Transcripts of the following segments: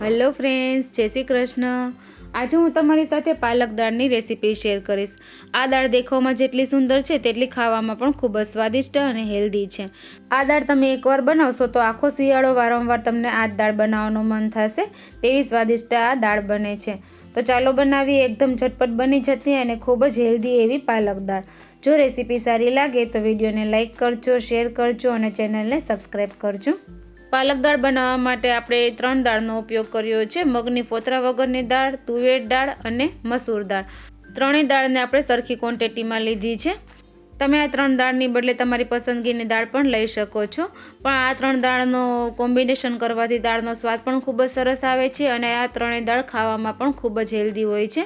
Hello friends, જય શ્રી કૃષ્ણ. આજે હું તમારી સાથે પાલક દાળની રેસીપી શેર કરીશ. આ દાળ દેખાવમાં જેટલી સુંદર છે, તેટલી ખાવામાં પણ ખૂબ જ સ્વાદિષ્ટ અને હેલ્ધી છે. આ દાળ તમે એકવાર બનાવશો તો આખો શિયાળો વારંવાર તમને આ દાળ બનાવવાનું મન થશે, તેવી સ્વાદિષ્ટ આ દાળ બને છે. તો ચાલો બનાવીએ એકદમ ઝટપટ બની જતી અને ખૂબ જ હેલ્ધી એવી પાલક દાળ. જો રેસીપી સારી લાગે તો વિડીયોને લાઇક કરજો, શેર કરજો અને ચેનલને સબસ્ક્રાઈબ કરજો. પાલક દાળ બનાવવા માટે આપણે ત્રણ દાળનો ઉપયોગ કર્યો છે. મગની ફોતરા વગરની દાળ, તુવેર દાળ અને મસૂર દાળ. ત્રણેય દાળને આપણે સરખી ક્વોન્ટિટીમાં લીધી છે. તમે આ ત્રણ દાળની બદલે તમારી પસંદગીની દાળ પણ લઈ શકો છો. પણ આ ત્રણ દાળનો કોમ્બિનેશન કરવાથી દાળનો સ્વાદ પણ ખૂબ જ સરસ આવે છે અને આ ત્રણેય દાળ ખાવામાં પણ ખૂબ જ હેલ્ધી હોય છે.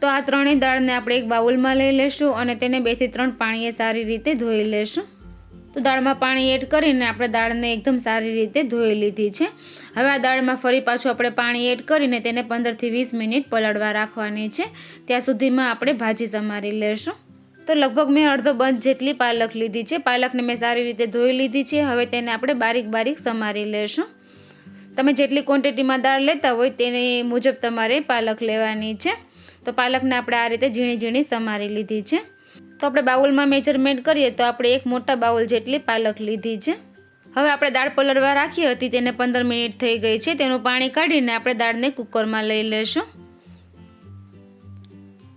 તો આ ત્રણેય દાળને આપણે એક બાઉલમાં લઈ લેશું અને તેને બેથી ત્રણ પાણીએ સારી રીતે ધોઈ લેશું. તો દાળમાં પાણી એડ કરીને આપણે દાળને એકદમ સારી રીતે ધોઈ લીધી છે. હવે આ દાળમાં ફરી પાછું આપણે પાણી એડ કરીને તેને પંદરથી વીસ મિનિટ પલળવા રાખવાની છે. ત્યાં સુધીમાં આપણે ભાજી સમારી લેશું. તો લગભગ મેં અડધો બંધ જેટલી પાલક લીધી છે. પાલકને મેં સારી રીતે ધોઈ લીધી છે. હવે તેને આપણે બારીક બારીક સમારી લેશું. તમે જેટલી ક્વોન્ટિટીમાં દાળ લેતા હોય તેની મુજબ તમારે પાલક લેવાની છે. તો પાલકને આપણે આ રીતે ઝીણી ઝીણી સમારી લીધી છે. તો આપણે બાઉલમાં મેજરમેન્ટ કરીએ તો આપણે એક મોટા બાઉલ જેટલી પાલક લીધી છે. હવે આપણે દાળ પલળવા રાખી હતી, તેને પંદર મિનિટ થઈ ગઈ છે. તેનું પાણી કાઢીને આપણે દાળને કુકરમાં લઈ લેશું.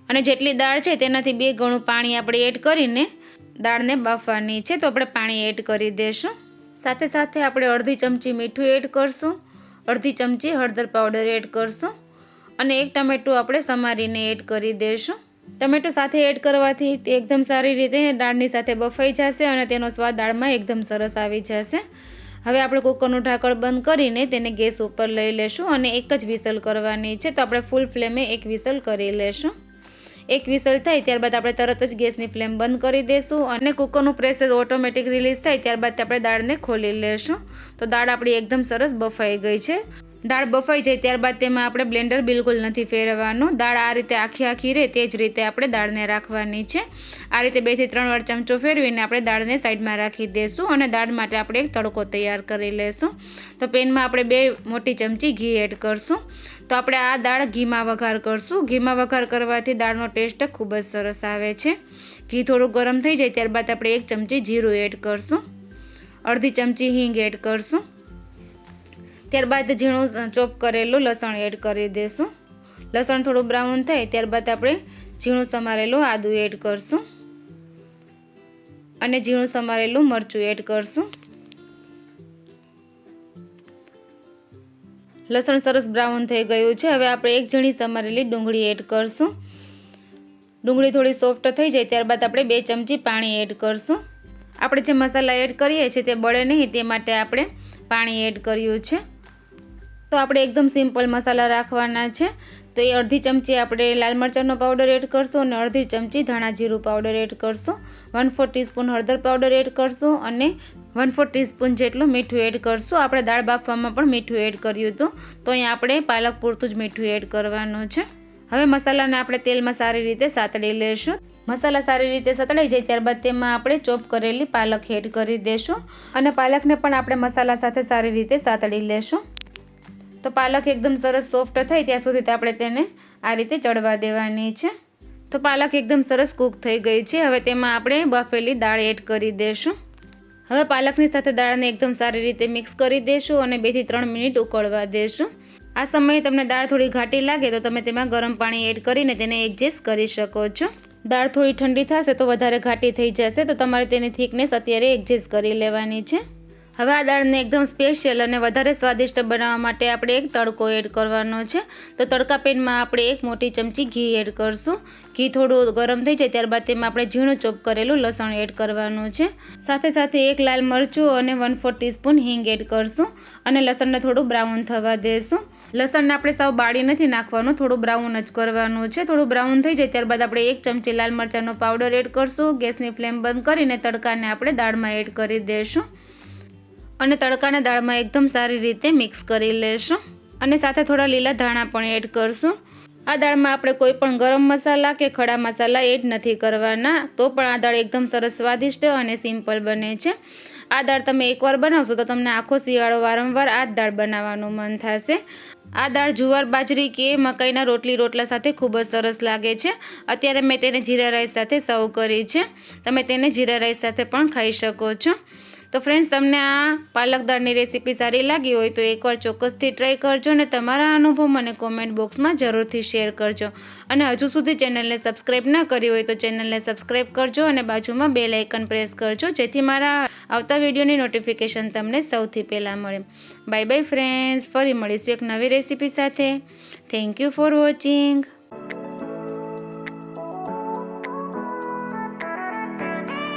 અને જેટલી દાળ છે તેનાથી બે ગણું પાણી આપણે એડ કરીને દાળને બાફવાની છે. તો આપણે પાણી એડ કરી દઈશું સાથે સાથે આપણે અડધી ચમચી મીઠું એડ કરશું. અડધી ચમચી હળદર પાવડર એડ કરશું. અને એક ટમેટું આપણે સમારીને એડ કરી દઈશું ટમેટો સાથે એડ કરવાથી તે એકદમ સારી રીતે દાળની સાથે બફાઈ જશે અને તેનો સ્વાદ દાળમાં એકદમ સરસ આવી જશે. હવે આપણે કુકરનું ઢાંકણ બંધ કરીને તેને ગેસ ઉપર લઈ લેશું અને એક જ વિસલ કરવાની છે. તો આપણે ફૂલ ફ્લેમે એક વિસલ કરી લેશું. એક વિસલ થાય ત્યારબાદ આપણે તરત જ ગેસની ફ્લેમ બંધ કરી દઈશું અને કુકરનું પ્રેશર ઓટોમેટિક રિલીઝ થાય ત્યારબાદ આપણે દાળને ખોલી લેશું. તો દાળ આપણી એકદમ સરસ બફાઈ ગઈ છે. દાળ બફાઈ જાય ત્યારબાદ તેમાં આપણે બ્લેન્ડર બિલકુલ નથી ફેરવવાનું. દાળ આ રીતે આખી આખી રહે તે જ રીતે આપણે દાળને રાખવાની છે. આ રીતે બેથી ત્રણ વાર ચમચો ફેરવીને આપણે દાળને સાઈડમાં રાખી દઈશું અને દાળ માટે આપણે એક તડકો તૈયાર કરી લઈશું તો પેનમાં આપણે બે મોટી ચમચી ઘી એડ કરશું. તો આપણે આ દાળ ઘીમાં વઘાર કરશું. ઘીમાં વઘાર કરવાથી દાળનો ટેસ્ટ ખૂબ જ સરસ આવે છે. ઘી થોડું ગરમ થઈ જાય ત્યારબાદ આપણે એક ચમચી જીરું એડ કરશું. અડધી ચમચી હિંગ એડ કરશું. ત્યારબાદ ઝીણું ચોપ કરેલું લસણ એડ કરી દઈશું લસણ થોડું બ્રાઉન થાય ત્યારબાદ આપણે ઝીણું સમારેલું આદું એડ કરશું. અને ઝીણું સમારેલું મરચું એડ કરશું. લસણ સરસ બ્રાઉન થઈ ગયું છે. હવે આપણે એક ઝીણી સમારેલી ડુંગળી એડ કરશું. ડુંગળી થોડી સોફ્ટ થઈ જાય ત્યારબાદ આપણે બે ચમચી પાણી એડ કરશું. આપણે જે મસાલા એડ કરીએ છીએ તે બળે નહીં તે માટે આપણે પાણી એડ કર્યું છે. તો આપણે એકદમ સિમ્પલ મસાલા રાખવાના છે. તો એ અડધી ચમચી આપણે લાલ મરચાંનો પાવડર એડ કરશું અને અડધી ચમચી ધાણા જીરું પાવડર એડ કરશું. વન ફોર ટીસ્પૂન હળદર પાવડર એડ કરશું અને વન ફોર ટીસ્પૂન જેટલું મીઠું એડ કરશું. આપણે દાળ બાફવામાં પણ મીઠું એડ કર્યું હતું. તો અહીં આપણે પાલક પૂરતું જ મીઠું એડ કરવાનું છે. હવે મસાલાને આપણે તેલમાં સારી રીતે સાતળી લેશું. મસાલા સારી રીતે સતળાઈ જાય ત્યારબાદ તેમાં આપણે ચોપ કરેલી પાલક એડ કરી દેશું. અને પાલકને પણ આપણે મસાલા સાથે સારી રીતે સાતળી લેશું. તો પાલક એકદમ સરસ સોફ્ટ થાય ત્યાં સુધી આપણે તેને આ રીતે ચડવા દેવાની છે. તો પાલક એકદમ સરસ કૂક થઈ ગઈ છે. હવે તેમાં આપણે બફેલી દાળ એડ કરી દઈશું હવે પાલકની સાથે દાળને એકદમ સારી રીતે મિક્સ કરી દઈશું અને બેથી ત્રણ મિનિટ ઉકળવા દેશું. આ સમયે તમને દાળ થોડી ઘાટી લાગે તો તમે તેમાં ગરમ પાણી એડ કરીને તેને એડજસ્ટ કરી શકો છો. દાળ થોડી ઠંડી થશે તો વધારે ઘાટી થઈ જશે તો તમારે તેની થિકનેસ અત્યારે એડજસ્ટ કરી લેવાની છે. હવે આ દાળને એકદમ સ્પેશિયલ અને વધારે સ્વાદિષ્ટ બનાવવા માટે આપણે એક તડકો એડ કરવાનો છે. તો તડકા પેનમાં આપણે એક મોટી ચમચી ઘી એડ કરશું. ઘી થોડું ગરમ થઈ જાય ત્યારબાદ તેમાં આપણે ઝીણું ચોપ કરેલું લસણ એડ કરવાનું છે. સાથે સાથે એક લાલ મરચું અને વન ફોર ટીસ્પૂન હિંગ એડ કરશું અને લસણને થોડું બ્રાઉન થવા દેશું. લસણને આપણે સાવ બાળી નથી નાખવાનું, થોડું બ્રાઉન જ કરવાનું છે. થોડું બ્રાઉન થઈ જાય ત્યારબાદ આપણે એક ચમચી લાલ મરચાંનો પાવડર એડ કરશું. ગેસની ફ્લેમ બંધ કરીને તડકાને આપણે દાળમાં એડ કરી દઈશું અને તડકાને દાળમાં એકદમ સારી રીતે મિક્સ કરી લેશું. અને સાથે થોડા લીલા ધાણા પણ એડ કરશું. આ દાળમાં આપણે કોઈ પણ ગરમ મસાલા કે ખડા મસાલા એડ નથી કરવાના. તો પણ આ દાળ એકદમ સરસ સ્વાદિષ્ટ અને સિમ્પલ બને છે. આ દાળ તમે એકવાર બનાવશો તો તમને આખો શિયાળો વારંવાર આ દાળ બનાવવાનું મન થશે. આ દાળ જુવાર, બાજરી કે મકાઈના રોટલી, રોટલા સાથે ખૂબ જ સરસ લાગે છે. અત્યારે મેં તેને જીરા રાઈસ સાથે સર્વ કરી છે. તમે તેને જીરા રાઈસ સાથે પણ ખાઈ શકો છો. તો ફ્રેન્ડ્સ તમને આ પાલક દાળની રેસીપી સારી લાગી હોય તો એકવાર ચોક્કસથી ટ્રાય કરજો અને તમારા અનુભવ મને કોમેન્ટ બોક્સમાં જરૂરથી શેર કરજો. અને હજુ સુધી ચેનલને સબસ્ક્રાઈબ ના કરી હોય તો ચેનલને સબસ્ક્રાઈબ કરજો અને બાજુમાં બે લાઇકન પ્રેસ કરજો, જેથી મારા આવતા વિડીયોની નોટિફિકેશન તમને સૌથી પહેલાં મળે. બાય બાય ફ્રેન્ડ્સ ફરી મળીશું એક નવી રેસીપી સાથે. Thank you for watching